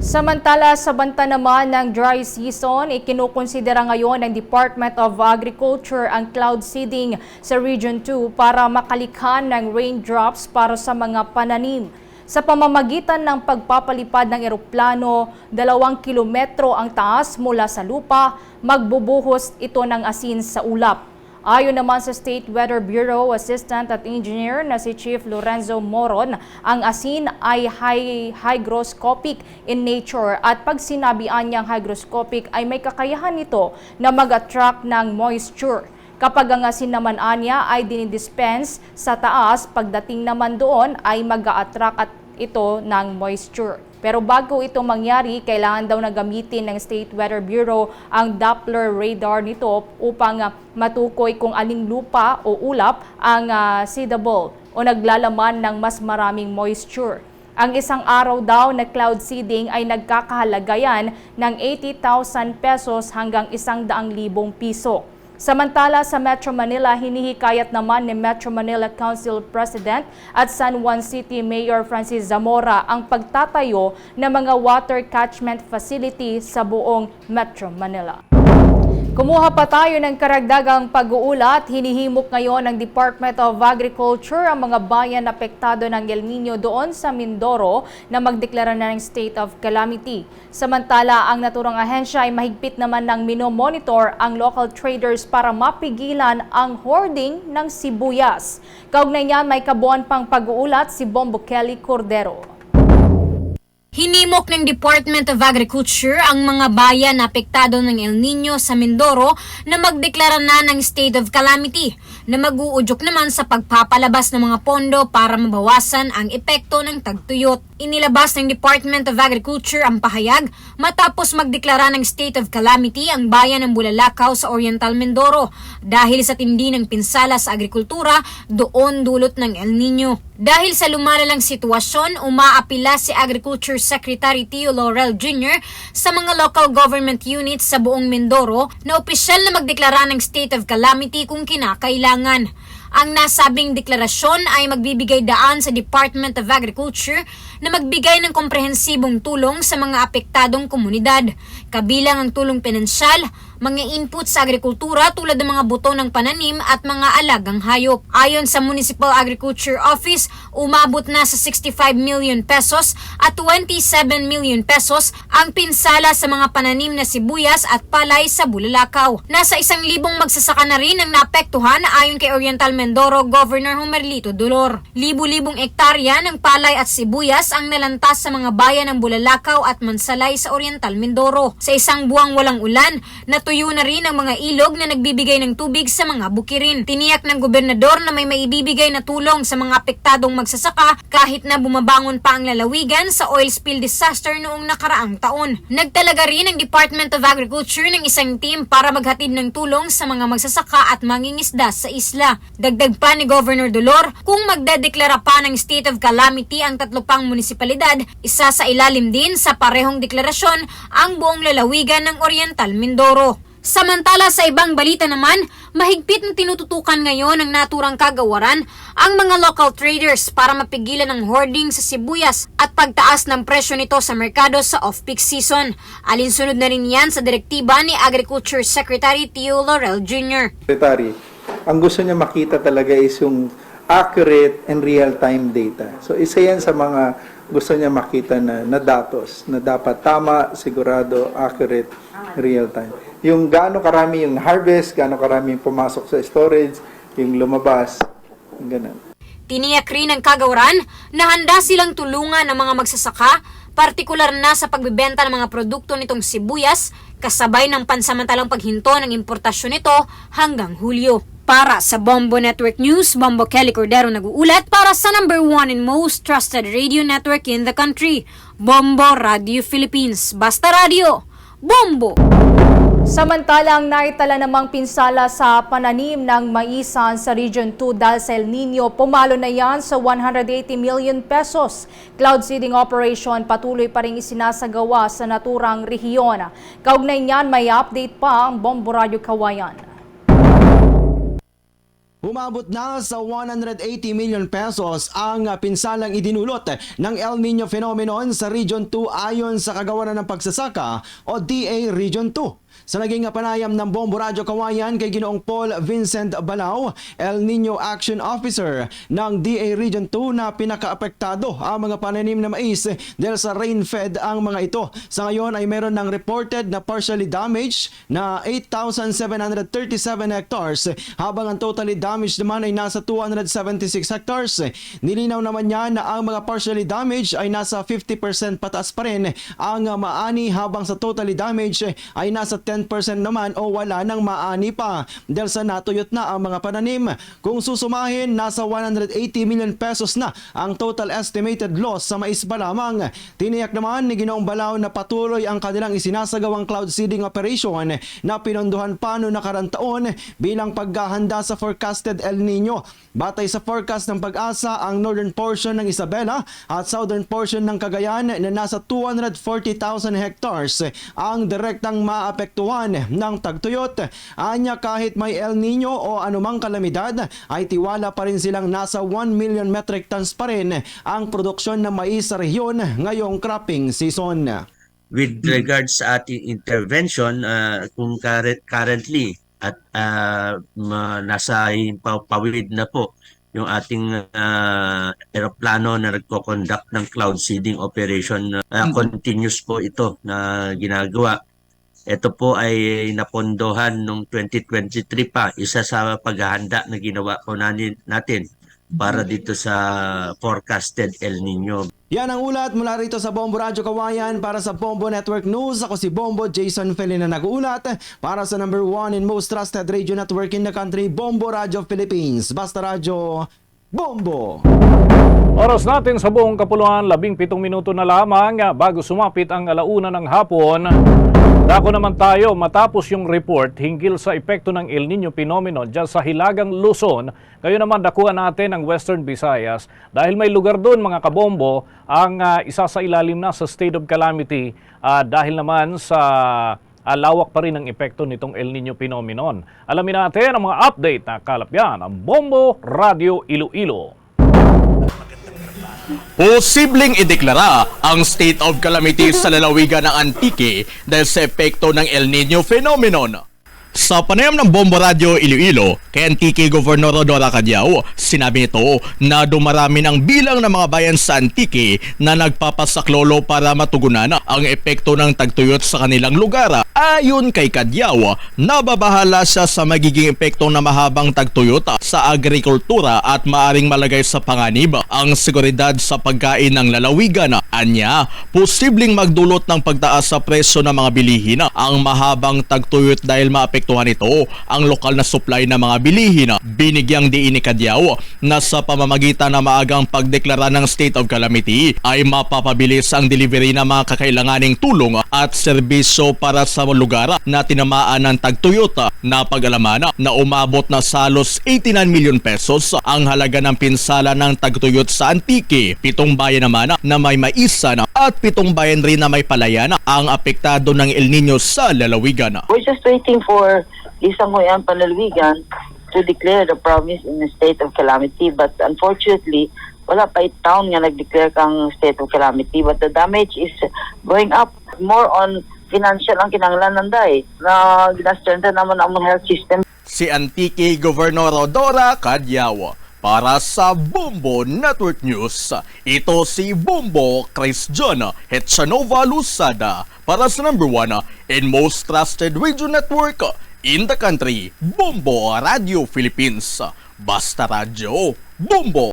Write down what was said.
Samantala, sa banta naman ng dry season, ikinukonsidera ngayon ng Department of Agriculture ang cloud seeding sa Region 2 para makalikhan ng raindrops para sa mga pananim. Sa pamamagitan ng pagpapalipad ng eroplano, dalawang kilometro ang taas mula sa lupa, magbubuhos ito ng asin sa ulap. Ayon naman sa State Weather Bureau Assistant at Engineer na si Chief Lorenzo Moron, ang asin ay high, hygroscopic in nature at pag sinabihan niyang hygroscopic ay may kakayahan nito na mag-attract ng moisture. Kapag ang asin naman anya ay dinidispense sa taas, pagdating naman doon ay mag attract at ito ng moisture. Pero bago ito mangyari, kailangan daw na gamitin ng State Weather Bureau ang Doppler radar nito upang ah, matukoy kung aling lupa o ulap ang uh, seedable o naglalaman ng mas maraming moisture. Ang isang araw daw na cloud seeding ay nagkakahalaga yan ng 80,000 pesos hanggang 100,000 piso. Samantala sa Metro Manila, hinihikayat naman ni Metro Manila Council President at San Juan City Mayor Francis Zamora ang pagtatayo ng mga water catchment facility sa buong Metro Manila. Kumuha pa tayo ng karagdagang pag-uulat. Hinihimok ngayon ng Department of Agriculture ang mga bayan apektado ng El Nino doon sa Mindoro na magdeklara na ng state of calamity. Samantala, ang naturang ahensya ay mahigpit naman ng minomonitor ang local traders para mapigilan ang hoarding ng sibuyas. Kaugnay niyan, may kabuuan pang pag-uulat si Bombo Kelly Cordero. Hinimok ng Department of Agriculture ang mga bayan na apektado ng El Nino sa Mindoro na magdeklara na ng state of calamity na mag-uudyok naman sa pagpapalabas ng mga pondo para mabawasan ang epekto ng tagtuyot. Inilabas ng Department of Agriculture ang pahayag matapos magdeklara ng state of calamity ang bayan ng Bulalakaw sa Oriental Mindoro dahil sa tindi ng pinsala sa agrikultura doon dulot ng El Nino. Dahil sa lumalalang sitwasyon, umaapila si Agriculture Secretary Tio Laurel Jr. sa mga local government units sa buong Mindoro na opisyal na magdeklara ng state of calamity kung kinakailangan. Ang nasabing deklarasyon ay magbibigay daan sa Department of Agriculture na magbigay ng komprehensibong tulong sa mga apektadong komunidad, kabilang ang tulong pinansyal, mga input sa agrikultura tulad ng mga buto ng pananim at mga alagang hayop. Ayon sa Municipal Agriculture Office, umabot na sa 65 million pesos at 27 million pesos ang pinsala sa mga pananim na sibuyas at palay sa Bulalakaw. Nasa isang libong magsasaka na rin ang naapektuhan ayon kay Oriental Mindoro Governor Homerlito Dolor. Libu-libong ektarya ng palay at sibuyas ang nalantas sa mga bayan ng Bulalakaw at Mansalay sa Oriental Mindoro. Sa isang buwang walang ulan, natuyo na rin ang mga ilog na nagbibigay ng tubig sa mga bukirin. Tiniyak ng gobernador na may maibibigay na tulong sa mga apektadong magsasaka kahit na bumabangon pa ang lalawigan sa oil spill disaster noong nakaraang taon. Nagtalaga rin ang Department of Agriculture ng isang team para maghatid ng tulong sa mga magsasaka at mangingisda sa isla. Dagdag pa ni Governor Dolor, kung magdedeklara pa ng state of calamity ang tatlo pang munisipalidad, isa sa ilalim din sa parehong deklarasyon ang buong lalawigan ng Oriental Mindoro. Samantala sa ibang balita naman, mahigpit na tinututukan ngayon ng naturang kagawaran ang mga local traders para mapigilan ang hoarding sa sibuyas at pagtaas ng presyo nito sa merkado sa off-peak season. Alinsunod na rin yan sa direktiba ni Agriculture Secretary Tio Laurel Jr. Secretary, ang gusto niya makita talaga is yung accurate and real-time data. So isa yan sa mga gusto niya makita na, na datos, na dapat tama, sigurado, accurate, real-time. Yung gaano karami yung harvest, gaano karami yung pumasok sa storage, yung lumabas, ganun. Tiniyak rin ng kagawaran na handa silang tulungan ng mga magsasaka, partikular na sa pagbebenta ng mga produkto nitong sibuyas, kasabay ng pansamantalang paghinto ng importasyon nito hanggang Hulyo. Para sa Bombo Network News, Bombo Kelly Cordero nag-uulat para sa number one and most trusted radio network in the country, Bombo Radio Philippines. Basta Radio, Bombo! Samantalang naitala namang pinsala sa pananim ng maisan sa Region 2 dahil sa El Nino, pumalo na yan sa 180 million pesos. Cloud seeding operation patuloy pa rin isinasagawa sa naturang rehiyon. Kaugnay niyan, may update pa ang Bombo Radio Kawayan. Umabot na sa 180 million pesos ang pinsalang idinulot ng El Nino phenomenon sa Region 2 ayon sa kagawaran ng pagsasaka o DA Region 2. Sa naging panayam ng Bombo Radyo Kawayan kay Ginoong Paul Vincent Balao, El Nino Action Officer ng DA Region 2 na pinakaapektado ang mga pananim na mais dahil sa rain-fed ang mga ito. Sa ngayon ay meron ng reported na partially damaged na 8,737 hectares habang ang totally damaged naman ay nasa 276 hectares. Nilinaw naman niya na ang mga partially damaged ay nasa 50% pataas pa rin ang maani habang sa totally damaged ay nasa 10% naman o wala nang maani pa dahil sa natuyot na ang mga pananim. Kung susumahin, nasa 180 million pesos na ang total estimated loss sa mais pa lamang. Tiniyak naman ni Ginoong Balao na patuloy ang kanilang isinasagawang cloud seeding operation na pinondohan pa noong nakarang taon bilang paghahanda sa forecasted El Nino. Batay sa forecast ng pag-asa, ang northern portion ng Isabela at southern portion ng Cagayan na nasa 240,000 hectares ang direktang maapektuhan ng tagtuyot. Anya kahit may El Nino o anumang kalamidad ay tiwala pa rin silang nasa 1 million metric tons pa rin ang produksyon ng mais sa rehiyon ngayong cropping season. with regards sa ating intervention uh, kung current, currently at uh, nasa pa- pawid na po yung ating uh, eroplano na nagko-conduct ng cloud seeding operation uh, continuous po ito na ginagawa ito po ay napondohan noong 2023 pa isa sa paghahanda na ginawa po natin, para dito sa forecasted El Nino Yan ang ulat mula rito sa Bombo Radyo Kawayan para sa Bombo Network News. Ako si Bombo Jason Felina nag-uulat para sa number one and most trusted radio network in the country, Bombo Radio Philippines. Basta Radio, Bombo! Oras natin sa buong kapuluan, labing pitong minuto na lamang bago sumapit ang alauna ng hapon. Dako naman tayo matapos yung report hinggil sa epekto ng El Nino phenomenon dyan sa Hilagang Luzon. Ngayon naman dakuhan natin ang Western Visayas dahil may lugar doon mga kabombo ang ah, isa sa ilalim na sa state of calamity ah, dahil naman sa ah, lawak pa rin ang epekto nitong El Nino phenomenon. Alamin natin ang mga update na kalapyan ng Bombo Radio Iloilo. Posibleng ideklara ang state of calamity sa lalawigan ng Antique dahil sa epekto ng El Nino phenomenon. Sa panayam ng Bombo Radio Iloilo kay Antique Governor Rodora Cadiao, sinabi nito na dumarami ng bilang ng mga bayan sa Antique na nagpapasaklolo para matugunan ang epekto ng tagtuyot sa kanilang lugar. Ayon kay Cadiao, nababahala siya sa magiging epekto na mahabang tagtuyot sa agrikultura at maaring malagay sa panganib ang seguridad sa pagkain ng lalawigan. Anya, posibleng magdulot ng pagtaas sa presyo ng mga bilihin ang mahabang tagtuyot dahil maapektuhan ito ang lokal na supply ng mga bilihin. Binigyang diin ni Cadiao na sa pamamagitan ng maagang pagdeklara ng state of calamity ay mapapabilis ang delivery ng mga kakailanganing tulong at serbisyo para sa lugar na tinamaan ng tagtuyot na pag-alaman na umabot na sa halos 89 milyon pesos ang halaga ng pinsala ng tagtuyot sa Antique. Pitong bayan naman na may maisan at pitong bayan rin na may palayan ang apektado ng El Nino sa lalawigan. We're just waiting for Isang Hoyan Panalwigan to declare the province in a state of calamity. But unfortunately, wala pa it town nga nag-declare kang state of calamity. But the damage is going up more on financial ang kinanglan nanday na ginastrengthen naman ang health system. Si Antique Governor Rodora Cadiao. Para sa Bombo Network News, ito si Bombo Chris John Hetchanova Lusada para sa number one and most trusted radio network in the country, Bombo Radio Philippines. Basta Radio, Bombo!